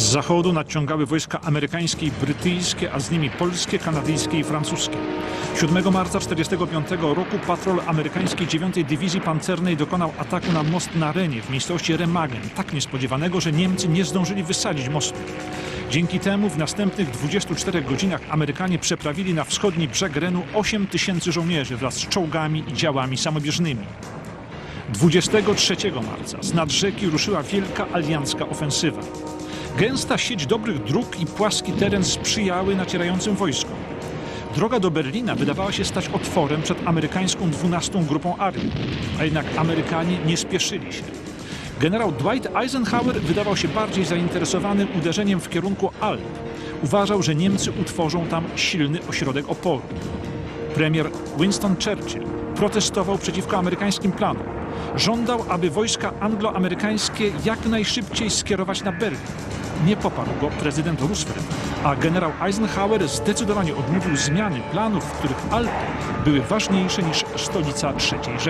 Z zachodu nadciągały wojska amerykańskie i brytyjskie, a z nimi polskie, kanadyjskie i francuskie. 7 marca 1945 roku patrol amerykańskiej 9 Dywizji Pancernej dokonał ataku na most na Renie w miejscowości Remagen, tak niespodziewanego, że Niemcy nie zdążyli wysadzić mostu. Dzięki temu w następnych 24 godzinach Amerykanie przeprawili na wschodni brzeg Renu 8 tysięcy żołnierzy wraz z czołgami i działami samobieżnymi. 23 marca z nad rzeki ruszyła wielka aliancka ofensywa. Gęsta sieć dobrych dróg i płaski teren sprzyjały nacierającym wojskom. Droga do Berlina wydawała się stać otworem przed amerykańską 12 grupą armii, a jednak Amerykanie nie spieszyli się. Generał Dwight Eisenhower wydawał się bardziej zainteresowany uderzeniem w kierunku Alp. Uważał, że Niemcy utworzą tam silny ośrodek oporu. Premier Winston Churchill protestował przeciwko amerykańskim planom. Żądał, aby wojska angloamerykańskie jak najszybciej skierować na Berlin. Nie poparł go prezydent Roosevelt, a generał Eisenhower zdecydowanie odmówił zmiany planów, w których Alpy były ważniejsze niż stolica III Rzeszy.